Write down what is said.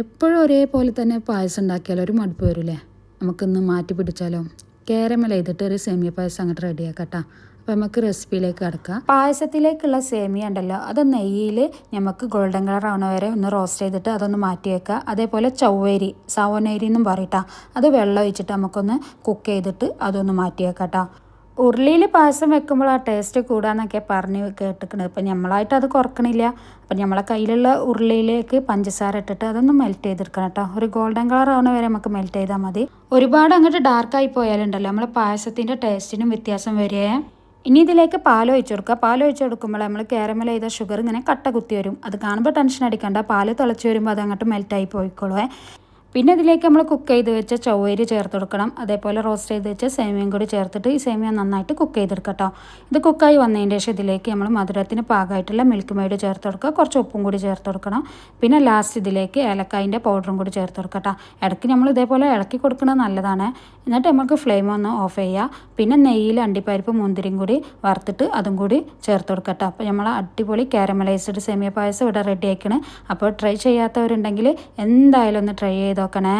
എപ്പോഴും ഒരേപോലെ തന്നെ പായസം ഉണ്ടാക്കിയാലോ ഒരു മടുപ്പ് വരില്ലേ നമുക്കിന്ന് മാറ്റി പിടിച്ചാലോ? കേരമല ചെയ്തിട്ട് ഒരു സേമിയ പായസം അങ്ങോട്ട് റെഡിയാക്കട്ടാ. അപ്പോൾ നമുക്ക് റെസിപ്പിയിലേക്ക് കിടക്കാം. പായസത്തിലേക്കുള്ള സേമിയ ഉണ്ടല്ലോ അത് നെയ്യിൽ നമുക്ക് ഗോൾഡൻ കളർ ആവണ വരെ ഒന്ന് റോസ്റ്റ് ചെയ്തിട്ട് അതൊന്ന് മാറ്റി വെക്കുക. അതേപോലെ ചൊവ്വേരി സവനേരി എന്നും പറയട്ടാ. അത് വെള്ളം ഒഴിച്ചിട്ട് നമുക്കൊന്ന് കുക്ക് ചെയ്തിട്ട് അതൊന്ന് മാറ്റി വെക്കാം കേട്ടോ ഉരുളിയിൽ പായസം വെക്കുമ്പോൾ ആ ടേസ്റ്റ് കൂടാന്നൊക്കെ പറഞ്ഞ് കേട്ടിട്ടുണ്ട് ഇപ്പം നമ്മളായിട്ട് അത് കുറക്കണില്ല. അപ്പം നമ്മളെ കയ്യിലുള്ള ഉരുളിയിലേക്ക് പഞ്ചസാര ഇട്ടിട്ട് അതൊന്ന് മെൽറ്റ് ചെയ്തെടുക്കണം കേട്ടോ. ഒരു ഗോൾഡൻ കളർ ആവുന്ന വരെ നമുക്ക് മെൽറ്റ് ചെയ്താൽ മതി. ഒരുപാട് അങ്ങോട്ട് ഡാർക്കായി പോയാലുണ്ടല്ലോ. നമ്മളെ പായസത്തിന്റെ ടേസ്റ്റിനും വ്യത്യാസം വരികയെ ഇനി ഇതിലേക്ക് പാൽ ഒഴിച്ചു കൊടുക്കുക. പാൽ ഒഴിച്ചു കൊടുക്കുമ്പോൾ നമ്മൾ കാരമൽ ചെയ്ത ഷുഗർ ഇങ്ങനെ കട്ട കുത്തി വരും. അത് കാണുമ്പോൾ ടെൻഷൻ അടിക്കണ്ട. പാൽ തിളച്ച് വരുമ്പോൾ അത് അങ്ങോട്ട് മെൽറ്റായി പോയിക്കോളുവേ. പിന്നെ ഇതിലേക്ക് നമ്മൾ കുക്ക് ചെയ്ത് വെച്ച ചൊവ്വേരി ചേർത്ത് കൊടുക്കണം. അതേപോലെ റോസ്റ്റ് ചെയ്ത് വെച്ച സേമിയയും കൂടി ചേർത്തിട്ട് ഈ സേമിയ നന്നായിട്ട് കുക്ക് ചെയ്തെടുക്കട്ടോ. ഇത് കുക്കായി വന്നതിന് ശേഷം ഇതിലേക്ക് നമ്മൾ മധുരത്തിന് പാകമായിട്ടുള്ള മിൽക്ക് മെയ്ഡ് ചേർത്ത് കൊടുക്കുക. കുറച്ച് ഉപ്പും കൂടി ചേർത്ത് കൊടുക്കണം. പിന്നെ ലാസ്റ്റ് ഇതിലേക്ക് ഏലക്കായിന്റെ പൗഡറും കൂടി ചേർത്ത് കൊടുക്കട്ടോ. ഇടയ്ക്ക് നമ്മൾ ഇതേപോലെ ഇളക്കി കൊടുക്കുന്നത് നല്ലതാണ്. എന്നിട്ട് നമുക്ക് ഫ്ലെയിം ഒന്ന് ഓഫ് ചെയ്യുക. പിന്നെ നെയ്യിൽ അണ്ടിപ്പരിപ്പ് മുന്തിരിയും കൂടി വറുത്തിട്ട് അതും കൂടി ചേർത്ത് കൊടുക്കട്ടോ. അപ്പോൾ നമ്മൾ അടിപൊളി കാരമലൈസ്ഡ് സേമിയ പായസം ഇവിടെ റെഡി ആക്കണേ അപ്പോൾ ട്രൈ ചെയ്യാത്തവരുണ്ടെങ്കിൽ എന്തായാലും ഒന്ന് ട്രൈ ചെയ്ത്. നോക്കണേ